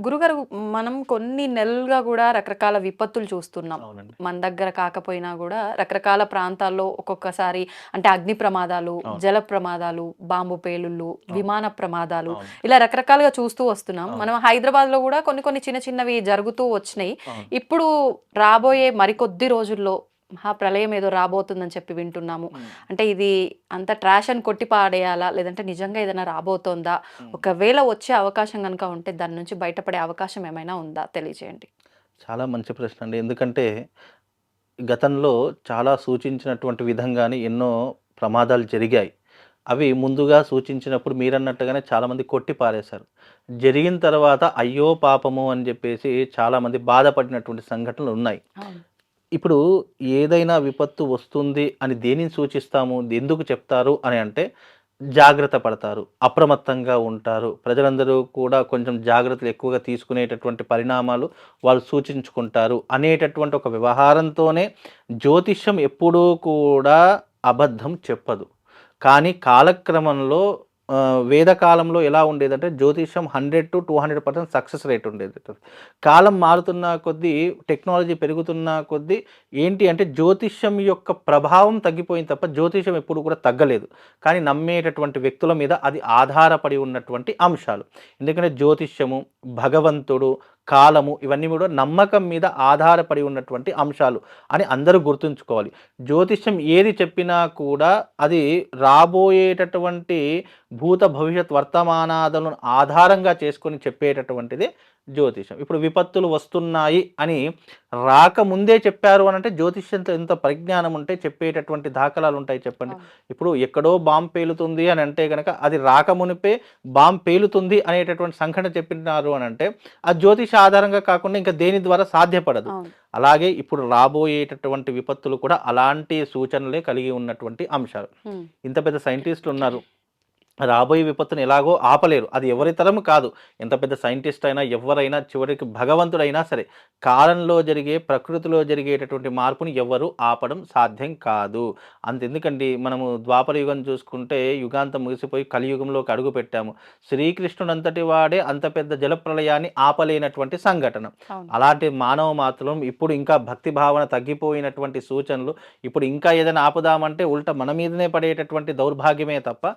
గురుగారు మనం కొన్ని నెలలుగా కూడా రకరకాల విపత్తులు చూస్తున్నాం మన దగ్గర కాకపోయినా కూడా రకరకాల ప్రాంతాల్లో ఒక్కొక్కసారి అంటే అగ్ని ప్రమాదాలు. జల ప్రమాదాలు బాంబు పేలుళ్ళు విమాన ప్రమాదాలు. ఇలా రకరకాలుగా చూస్తూ వస్తున్నాం. మనం హైదరాబాద్లో కూడా కొన్ని కొన్ని చిన్న చిన్నవి జరుగుతూ వచ్చినాయి. ఇప్పుడు రాబోయే మరికొద్ది రోజుల్లో మహాప్రళయం ఏదో రాబోతుందని చెప్పి వింటున్నాము. అంటే ఇది అంత ట్రాష్ అని కొట్టి పాడేయాలా? లేదంటే నిజంగా ఏదైనా రాబోతోందా. ఒకవేళ వచ్చే అవకాశం కనుక ఉంటే దాని నుంచి బయటపడే అవకాశం ఏమైనా ఉందా? తెలియజేయండి. చాలా మంచి ప్రశ్న అండి. ఎందుకంటే గతంలో చాలా సూచించినటువంటి విధంగానే ఎన్నో ప్రమాదాలు జరిగాయి. అవి ముందుగా సూచించినప్పుడు మీరన్నట్టుగానే చాలామంది కొట్టి పారేశారు. జరిగిన తర్వాత అయ్యో పాపము అని చెప్పేసి చాలామంది బాధపడినటువంటి సంఘటనలు ఉన్నాయి. ఇప్పుడు ఏదైనా విపత్తు వస్తుంది అని దేనిని సూచిస్తాము? ఎందుకు చెప్తారు? అని అంటే జాగ్రత్త పడతారు అప్రమత్తంగా ఉంటారు. ప్రజలందరూ కూడా కొంచెం జాగ్రత్తలు ఎక్కువగా తీసుకునేటటువంటి పరిణామాలు వాళ్ళు సూచించుకుంటారు అనేటటువంటి ఒక వ్యవహారంతోనే జ్యోతిష్యం ఎప్పుడూ కూడా అబద్ధం చెప్పదు. కానీ కాలక్రమంలో వేదకాలంలో ఎలా ఉండేదంటే జ్యోతిషం hundred to two hundred percent success rate ఉండేది. కాలం మారుతున్న కొద్దీ టెక్నాలజీ పెరుగుతున్న కొద్దీ ఏంటి అంటే జ్యోతిష్యం యొక్క ప్రభావం తగ్గిపోయింది తప్ప జ్యోతిష్యం ఎప్పుడు కూడా తగ్గలేదు. కానీ నమ్మేటటువంటి వ్యక్తుల మీద అది ఆధారపడి ఉన్నటువంటి అంశాలు. ఎందుకంటే జ్యోతిష్యము భగవంతుడు కాలము ఇవన్నీ కూడా నమ్మకం మీద ఆధారపడి ఉన్నటువంటి అంశాలు అని అందరూ గుర్తుంచుకోవాలి. జ్యోతిష్యం ఏది చెప్పినా కూడా అది రాబోయేటటువంటి భూత భవిష్యత్ వర్తమానాదలను ఆధారంగా చేసుకొని చెప్పేటటువంటిది జ్యోతిషం. ఇప్పుడు విపత్తులు వస్తున్నాయి అని రాకముందే చెప్పారు అని అంటే జ్యోతిష్యంతో ఎంత పరిజ్ఞానం ఉంటే చెప్పేటటువంటి దాఖలాలు ఉంటాయి చెప్పండి. ఇప్పుడు ఎక్కడో బాంబు పేలుతుంది అని అంటే కనుక అది రాకమునిపే బాంబు పేలుతుంది అనేటటువంటి సంఘటన చెప్పినారు అని అంటే ఆ జ్యోతిష ఆధారంగా కాకుండా ఇంకా దేని ద్వారా సాధ్యపడదు. అలాగే ఇప్పుడు రాబోయేటటువంటి విపత్తులు కూడా అలాంటి సూచనలే కలిగి ఉన్నటువంటి అంశాలు. ఇంత పెద్ద సైంటిస్టులు ఉన్నారు. రాబోయే విపత్తును ఎలాగో ఆపలేరు. అది ఎవరి తరం కాదు. ఎంత పెద్ద సైంటిస్ట్ అయినా ఎవరైనా చివరికి భగవంతుడైనా సరే కాలంలో జరిగే ప్రకృతిలో జరిగేటటువంటి మార్పుని ఎవరు ఆపడం సాధ్యం కాదు. అంతెందుకండి? మనము ద్వాపర యుగం చూసుకుంటే యుగాంతం ముగిసిపోయి కలియుగంలోకి అడుగు పెట్టాము. శ్రీకృష్ణుడు అంతటి వాడే అంత పెద్ద జలప్రలయాన్ని ఆపలేనటువంటి సంఘటన. అలాంటి మానవ మాత్రం ఇప్పుడు ఇంకా భక్తి భావన తగ్గిపోయినటువంటి సూచనలు ఇప్పుడు ఇంకా ఏదైనా ఆపుదామంటే ఉల్టా మన మీదనే పడేటటువంటి దౌర్భాగ్యమే తప్ప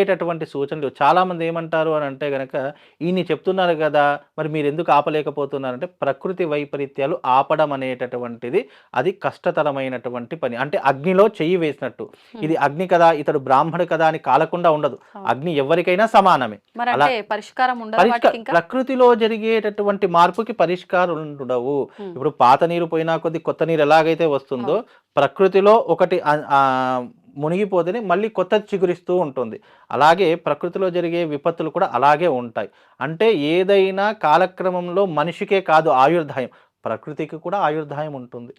ఆపేటటువంటి సూచనలు చాలామంది ఏమంటారు అని అంటే గనక ఈయన చెప్తున్నారు కదా మరి మీరు ఎందుకు ఆపలేకపోతున్నారంటే ప్రకృతి వైపరీత్యాలు ఆపడం అనేటటువంటిది అది కష్టతరమైనటువంటి పని. అంటే అగ్నిలో చెయ్యి వేసినట్టు. ఇది అగ్ని కదా ఇతడు బ్రాహ్మడు కదా అని కాలకుండా ఉండదు. అగ్ని ఎవరికైనా సమానమే. అలా- పరిష్కారం ప్రకృతిలో జరిగేటటువంటి మార్పుకి పరిష్కారం ఉండవు. ఇప్పుడు పాత నీరు పోయినా కొద్ది కొత్త నీరు ఎలాగైతే వస్తుందో ప్రకృతిలో ఒకటి మునిగిపోతేనే మళ్ళీ కొత్త చిగురిస్తూ ఉంటుంది. అలాగే ప్రకృతిలో జరిగే విపత్తులు కూడా అలాగే ఉంటాయి. అంటే ఏదైనా కాలక్రమంలో మనిషికే కాదు ఆయుర్దాయం. ప్రకృతికి కూడా ఆయుర్దాయం ఉంటుంది.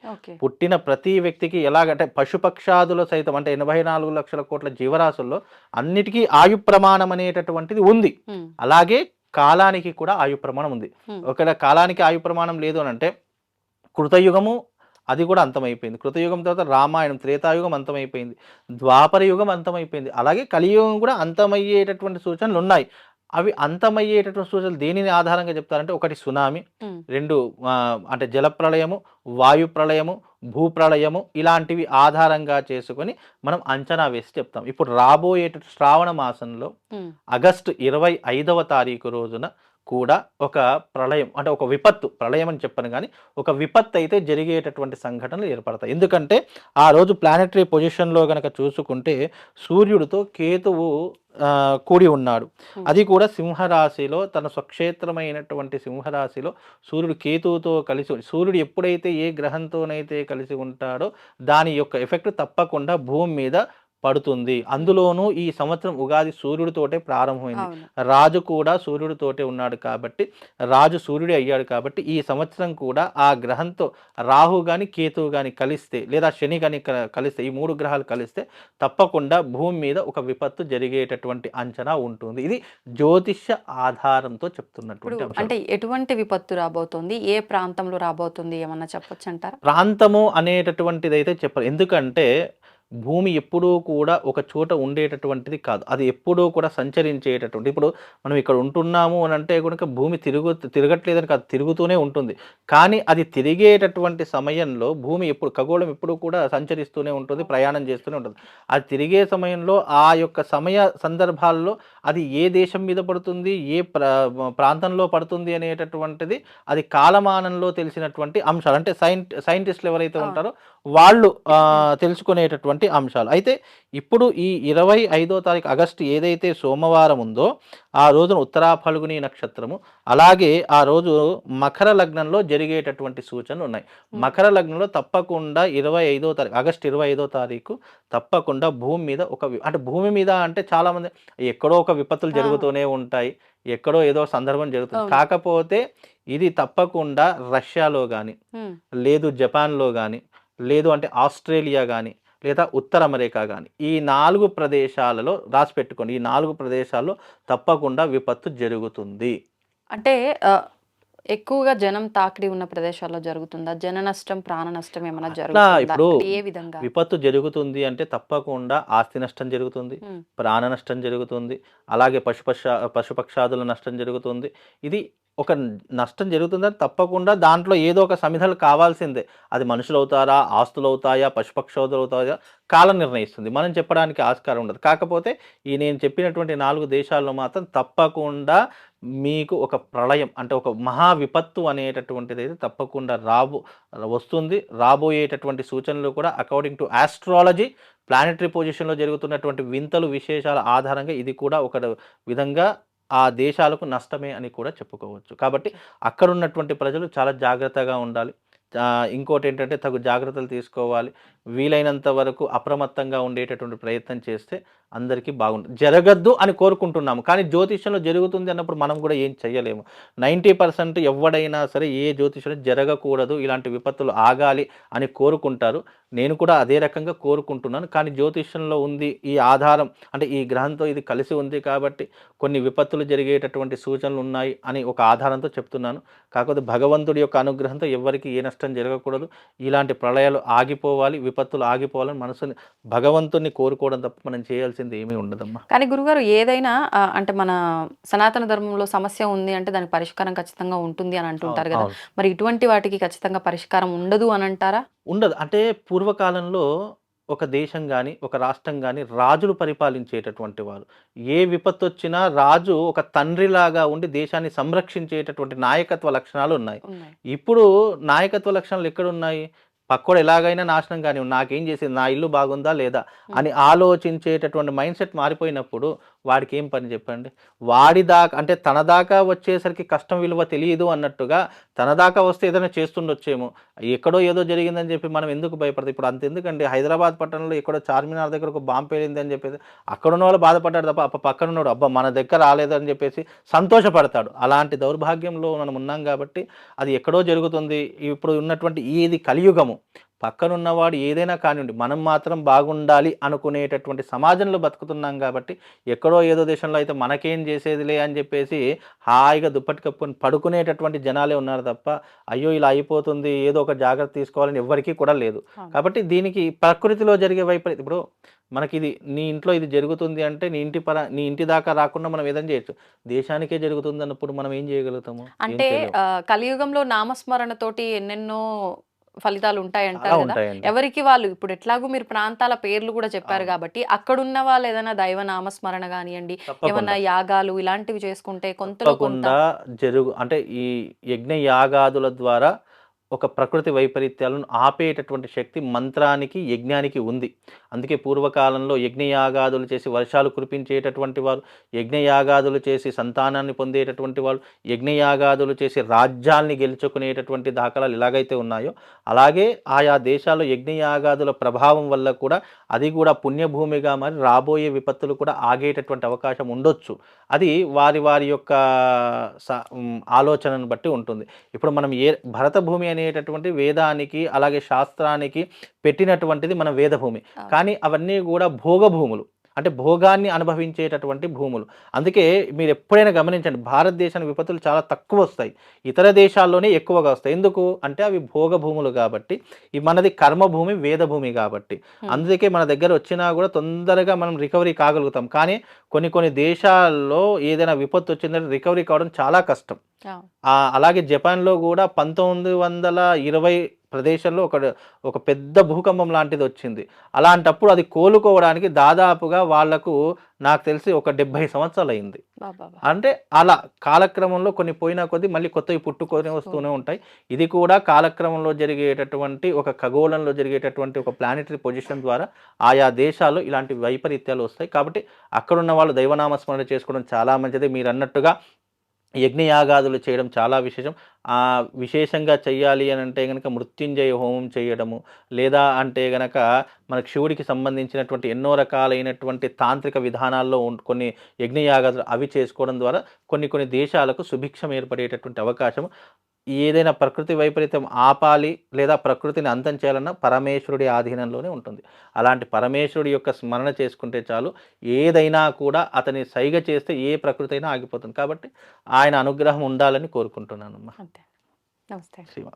పుట్టిన ప్రతి వ్యక్తికి ఎలాగంటే పశుపక్షాదులు సైతం అంటే ఎనభై నాలుగు లక్షల కోట్ల జీవరాశుల్లో అన్నిటికీ ఆయు ప్రమాణం అనేటటువంటిది ఉంది. అలాగే కాలానికి కూడా ఆయు ప్రమాణం ఉంది. ఒకవేళ కాలానికి ఆయు ప్రమాణం లేదు అని అంటే కృతయుగము అది కూడా అంతమైపోయింది. కృతయుగం తర్వాత రామాయణం త్రేతాయుగం అంతమైపోయింది. ద్వాపర యుగం అంతమైపోయింది. అలాగే కలియుగం కూడా అంతమయ్యేటటువంటి సూచనలు ఉన్నాయి. అవి అంతమయ్యేటటువంటి సూచనలు దేనిని ఆధారంగా చెప్తారంటే ఒకటి సునామీ. రెండు అంటే జలప్రళయము వాయు ప్రళయము భూప్రళయము ఇలాంటివి ఆధారంగా చేసుకొని మనం అంచనా వేసి చెప్తాం. ఇప్పుడు రాబోయే శ్రావణ మాసంలో. ఆగస్టు ఇరవై ఐదవ తారీఖు రోజున కూడా ఒక ప్రళయం అంటే ఒక విపత్తు ప్రళయం అని చెప్పను కానీ ఒక విపత్తు అయితే జరిగేటటువంటి సంఘటనలు ఏర్పడతాయి ఎందుకంటే ఆ రోజు ప్లానెటరీ పొజిషన్లో గనక చూసుకుంటే సూర్యుడితో కేతువు కూడి ఉన్నాడు. అది కూడా సింహరాశిలో తన స్వక్షేత్రమైనటువంటి సింహరాశిలో సూర్యుడు కేతువుతో కలిసి సూర్యుడు ఎప్పుడైతే ఏ గ్రహంతోనైతే కలిసి ఉంటాడో దాని యొక్క ఎఫెక్ట్ తప్పకుండా భూమి మీద పడుతుంది. అందులోనూ ఈ సంవత్సరం ఉగాది సూర్యుడితోటే ప్రారంభమైంది. రాజు కూడా సూర్యుడితోటే ఉన్నాడు కాబట్టి రాజు సూర్యుడే అయ్యాడు కాబట్టి ఈ సంవత్సరం కూడా ఆ గ్రహంతో రాహు కానీ కేతువు కానీ కలిస్తే లేదా శని కానీ కలిస్తే ఈ మూడు గ్రహాలు కలిస్తే తప్పకుండా భూమి మీద ఒక విపత్తు జరిగేటటువంటి అంచనా ఉంటుంది. ఇది జ్యోతిష్య ఆధారంతో చెప్తున్నటువంటి. అంటే ఎటువంటి విపత్తు రాబోతోంది? ఏ ప్రాంతంలో రాబోతుంది? ఏమన్నా చెప్పొచ్చు అంటారా ప్రాంతము అనేటటువంటిది అయితే చెప్పరు. ఎందుకంటే భూమి ఎప్పుడూ కూడా ఒక చోట ఉండేటటువంటిది కాదు. అది ఎప్పుడూ కూడా సంచరించేటటువంటి ఇప్పుడు మనం ఇక్కడ ఉంటున్నాము అని అంటే కనుక భూమి తిరుగు తిరగట్లేదని కాదు తిరుగుతూనే ఉంటుంది. కానీ అది తిరిగేటటువంటి సమయంలో భూమి ఎప్పుడు ఖగోళం ఎప్పుడు కూడా సంచరిస్తూనే ఉంటుంది ప్రయాణం చేస్తూనే ఉంటుంది. అది తిరిగే సమయంలో ఆ యొక్క సమయ సందర్భాల్లో అది ఏ దేశం మీద పడుతుంది ఏ ప్ర ప్రాంతంలో పడుతుంది అనేటటువంటిది అది కాలమానంలో తెలిసినటువంటి అంశాలు. అంటే సైంట్ సైంటిస్టులు ఎవరైతే. ఉంటారో వాళ్ళు ఆ, తెలుసుకునేటటువంటి అంశాలు. అయితే ఇప్పుడు ఈ ఇరవై ఐదో తారీఖు ఆగస్టు ఏదైతే సోమవారం ఉందో ఆ రోజున ఉత్తరా ఫల్గుని నక్షత్రము అలాగే ఆ రోజు మకర లగ్నంలో జరిగేటటువంటి సూచనలు ఉన్నాయి. మకర లగ్నంలో తప్పకుండా ఇరవై ఐదో తారీఖు ఆగస్టు ఇరవై ఐదో తారీఖు తప్పకుండా భూమి మీద ఒక అంటే భూమి మీద అంటే చాలా మంది ఎక్కడో ఒక విపత్తులు. జరుగుతూనే ఉంటాయి. ఎక్కడో ఏదో సందర్భం జరుగుతుంది. కాకపోతే ఇది తప్పకుండా రష్యాలో కానీ లేదు జపాన్లో కానీ లేదు అంటే ఆస్ట్రేలియా కానీ లేదా ఉత్తర అమెరికా కానీ ఈ నాలుగు ప్రదేశాలలో రాసి పెట్టుకోండి ఈ నాలుగు ప్రదేశాల్లో తప్పకుండా విపత్తు జరుగుతుంది. అంటే ఎక్కువగా జనం తాకిడి ఉన్న ప్రదేశాల్లో జరుగుతుందా? జన నష్టం ప్రాణ నష్టం ఏమైనా ఇప్పుడు ఏ విధంగా? విపత్తు జరుగుతుంది అంటే తప్పకుండా ఆస్తి నష్టం జరుగుతుంది ప్రాణ నష్టం జరుగుతుంది అలాగే పశుపక్ష పశుపక్షాదుల నష్టం జరుగుతుంది. ఇది ఒక నష్టం జరుగుతుందని తప్పకుండా దాంట్లో ఏదో ఒక సమిధలు కావాల్సిందే. అది మనుషులు అవుతారా ఆస్తులు అవుతాయా పశుపక్షాదులు అవుతాయా కాలం నిర్ణయిస్తుంది. మనం చెప్పడానికి ఆస్కారం ఉండదు. కాకపోతే ఈ నేను చెప్పినటువంటి నాలుగు దేశాల్లో మాత్రం తప్పకుండా మీకు ఒక ప్రళయం అంటే ఒక మహా విపత్తు అనేటటువంటిది అయితే తప్పకుండా రాబో వస్తుంది. రాబోయేటటువంటి సూచనలు కూడా అకార్డింగ్ టు ఆస్ట్రాలజీ ప్లానెటరీ పొజిషన్లో జరుగుతున్నటువంటి వింతలు విశేషాల ఆధారంగా ఇది కూడా ఒక విధంగా ఆ దేశాలకు నష్టమే అని కూడా చెప్పుకోవచ్చు. కాబట్టి అక్కడ ఉన్నటువంటి ప్రజలు చాలా జాగ్రత్తగా ఉండాలి. ఇంకోటి ఏంటంటే తగు జాగ్రత్తలు తీసుకోవాలి. వీలైనంత వరకు అప్రమత్తంగా ఉండేటటువంటి ప్రయత్నం చేస్తే అందరికీ బాగుంటుంది. జరగద్దు అని కోరుకుంటున్నాము. కానీ జ్యోతిష్యంలో జరుగుతుంది అన్నప్పుడు మనం కూడా ఏం చేయలేము నైంటీ పర్సెంట్ ఎవడైనా సరే ఏ జ్యోతిష్యంలో జరగకూడదు ఇలాంటి విపత్తులు ఆగాలి అని కోరుకుంటారు. నేను కూడా అదే రకంగా కోరుకుంటున్నాను. కానీ జ్యోతిష్యంలో ఉంది ఈ ఆధారం. అంటే ఈ గ్రహంతో ఇది కలిసి ఉంది కాబట్టి కొన్ని విపత్తులు జరిగేటటువంటి సూచనలు ఉన్నాయి అని ఒక ఆధారంతో చెప్తున్నాను. కాకపోతే భగవంతుడి యొక్క అనుగ్రహంతో ఎవరికి ఏ నష్టం జరగకూడదు. ఇలాంటి ప్రళయాలు ఆగిపోవాలి విపత్తులు ఆగిపోవాలని మనసుని భగవంతుని కోరుకోవడం తప్ప మనం చేయాల్సి చేయాల్సింది ఏమీ ఉండదమ్మా. కానీ గురుగారు ఏదైనా అంటే మన సనాతన ధర్మంలో సమస్య ఉంది అంటే దానికి పరిష్కారం ఖచ్చితంగా ఉంటుంది అని అంటుంటారు కదా. మరి ఇటువంటి వాటికి ఖచ్చితంగా పరిష్కారం ఉండదు అని అంటారా? ఉండదు. అంటే పూర్వకాలంలో ఒక దేశం కానీ ఒక రాష్ట్రం కానీ రాజులు పరిపాలించేటటువంటి వారు. ఏ విపత్తు వచ్చినా రాజు ఒక తండ్రిలాగా ఉండి దేశాన్ని సంరక్షించేటటువంటి నాయకత్వ లక్షణాలు ఉన్నాయి. ఉన్నాయి. ఇప్పుడు నాయకత్వ లక్షణాలు ఎక్కడ ఉన్నాయి పక్కోడు ఎలాగైనా నాశనం కానీ నాకేం చేసింది నా ఇల్లు బాగుందా లేదా అని ఆలోచించేటటువంటి మైండ్ సెట్ మారిపోయినప్పుడు వాడికి ఏం పని చెప్పండి? వాడి దాకా అంటే తన దాకా వచ్చేసరికి కష్టం విలువ తెలియదు అన్నట్టుగా తన దాకా వస్తే ఏదైనా చేస్తుండొచ్చేమో. ఎక్కడో ఏదో జరిగిందని చెప్పి మనం ఎందుకు భయపడతాం? ఇప్పుడు అంత ఎందుకండి హైదరాబాద్ పట్టణంలో ఎక్కడో చార్మినార్ దగ్గర ఒక బాంబు పేలింది అని చెప్పేసి అక్కడ ఉన్న వాళ్ళు బాధపడ్డాడు తప్ప అప్ప పక్కన ఉన్నాడు అబ్బా మన దగ్గర రాలేదని చెప్పేసి సంతోషపడతాడు. అలాంటి దౌర్భాగ్యంలో మనం ఉన్నాం కాబట్టి అది ఎక్కడో జరుగుతుంది. ఇప్పుడు ఉన్నటువంటి ఇది కలియుగము. పక్కనున్నవాడు ఏదైనా కానివ్వండి మనం మాత్రం బాగుండాలి అనుకునేటటువంటి సమాజంలో బతుకుతున్నాం కాబట్టి ఎక్కడో ఏదో దేశంలో అయితే మనకేం చేసేదిలే అని చెప్పేసి హాయిగా దుప్పటి కప్పుకొని పడుకునేటటువంటి జనాలే ఉన్నారు తప్ప అయ్యో ఇలా అయిపోతుంది ఏదో ఒక జాగ్రత్త తీసుకోవాలని ఎవరికీ కూడా లేదు. కాబట్టి దీనికి ప్రకృతిలో జరిగే వైపరీత్యం ఇప్పుడు మనకి ఇది నీ ఇంట్లో ఇది జరుగుతుంది అంటే నీ ఇంటి పర నీ ఇంటి దాకా రాకుండా మనం ఏదైనా చేయొచ్చు. దేశానికే జరుగుతుంది అన్నప్పుడు మనం ఏం చేయగలుగుతాము? అంటే కలియుగంలో నామస్మరణ తోటి ఎన్నెన్నో ఫలితాలు ఉంటాయంటారు కదా ఎవరికి వాళ్ళు ఇప్పుడు ఎట్లాగూ మీరు ప్రాంతాల పేర్లు కూడా చెప్పారు. కాబట్టి అక్కడున్న వాళ్ళు ఏదైనా దైవ నామస్మరణ కానివ్వండి. ఏమన్నా యాగాలు ఇలాంటివి చేసుకుంటే కొంత జరుగు అంటే ఈ యజ్ఞ యాగాదుల ద్వారా ఒక ప్రకృతి వైపరీత్యాలను ఆపేటటువంటి శక్తి మంత్రానికి యజ్ఞానికి ఉంది. అందుకే పూర్వకాలంలో యజ్ఞయాగాదులు చేసి వర్షాలు కురిపించేటటువంటి వారు యజ్ఞయాగాదులు చేసి సంతానాన్ని పొందేటటువంటి వాళ్ళు యజ్ఞయాగాదులు చేసి రాజ్యాల్ని గెలుచుకునేటటువంటి దాఖలాలు ఎలాగైతే ఉన్నాయో అలాగే ఆయా దేశాల్లో యజ్ఞయాగాదుల ప్రభావం వల్ల కూడా అది కూడా పుణ్యభూమిగా మరి రాబోయే విపత్తులు కూడా ఆగేటటువంటి అవకాశం ఉండొచ్చు. అది వారి వారి యొక్క ఆలోచనను బట్టి ఉంటుంది. ఇప్పుడు మనం ఏ భరత భూమి అనేటటువంటి వేదానికి అలాగే శాస్త్రానికి పెట్టినటువంటిది మన వేదభూమి. కానీ అవన్నీ కూడా భోగభూములు. అంటే భోగాన్ని అనుభవించేటటువంటి భూములు. అందుకే మీరు ఎప్పుడైనా గమనించండి భారతదేశానికి విపత్తులు చాలా తక్కువ వస్తాయి ఇతర దేశాల్లోనే ఎక్కువగా వస్తాయి. ఎందుకు? అంటే అవి భోగ భూములు కాబట్టి ఈ మనది కర్మభూమి వేదభూమి కాబట్టి. అందుకే మన దగ్గర వచ్చినా కూడా తొందరగా మనం రికవరీ కాగలుగుతాం. కానీ కొన్ని కొన్ని దేశాల్లో ఏదైనా విపత్తు వచ్చిందంటే రికవరీ కావడం చాలా కష్టం. అలాగే జపాన్లో కూడా పంతొమ్మిది వందల ఇరవై ప్రదేశంలో ఒక ఒక పెద్ద భూకంపం లాంటిది వచ్చింది. అలాంటప్పుడు అది కోలుకోవడానికి దాదాపుగా వాళ్ళకు నాకు తెలిసి ఒక డెబ్బై సంవత్సరాలు అయింది అంటే అలా కాలక్రమంలో కొన్ని పోయినా కొద్దీ మళ్ళీ కొత్తవి పుట్టుకొని వస్తూనే ఉంటాయి. ఇది కూడా కాలక్రమంలో జరిగేటటువంటి ఒక ఖగోళంలో జరిగేటటువంటి ఒక ప్లానెటరీ పొజిషన్ ద్వారా ఆయా దేశాల్లో ఇలాంటి వైపరీత్యాలు వస్తాయి. కాబట్టి అక్కడున్న వాళ్ళు దైవనామస్మరణ చేసుకోవడం చాలా మంచిది. మీరు అన్నట్టుగా యజ్ఞయాగాదులు చేయడం చాలా విశేషం. ఆ విశేషంగా చేయాలి అని అంటే కనుక మృత్యుంజయ హోమం చేయడము లేదా అంటే గనక మనకు శివుడికి సంబంధించినటువంటి ఎన్నో రకాలైనటువంటి తాంత్రిక విధానాల్లో ఉం- కొన్ని యజ్ఞయాగాదులు అవి చేసుకోవడం ద్వారా కొన్ని కొన్ని దేశాలకు సుభిక్షం ఏర్పడేటటువంటి అవకాశం ఏదైనా ప్రకృతి వైపరీత్యం ఆపాలి లేదా ప్రకృతిని అంతం చేయాలన్నా పరమేశ్వరుడి ఆధీనంలోనే ఉంటుంది. అలాంటి పరమేశ్వరుడి యొక్క స్మరణ చేసుకుంటే చాలు ఏదైనా కూడా అతని సైగ చేస్తే ఏ ప్రకృతి అయినా ఆగిపోతుంది. కాబట్టి ఆయన అనుగ్రహం ఉండాలని కోరుకుంటున్నానమ్మా. అంతే. నమస్తే. శ్రీమాత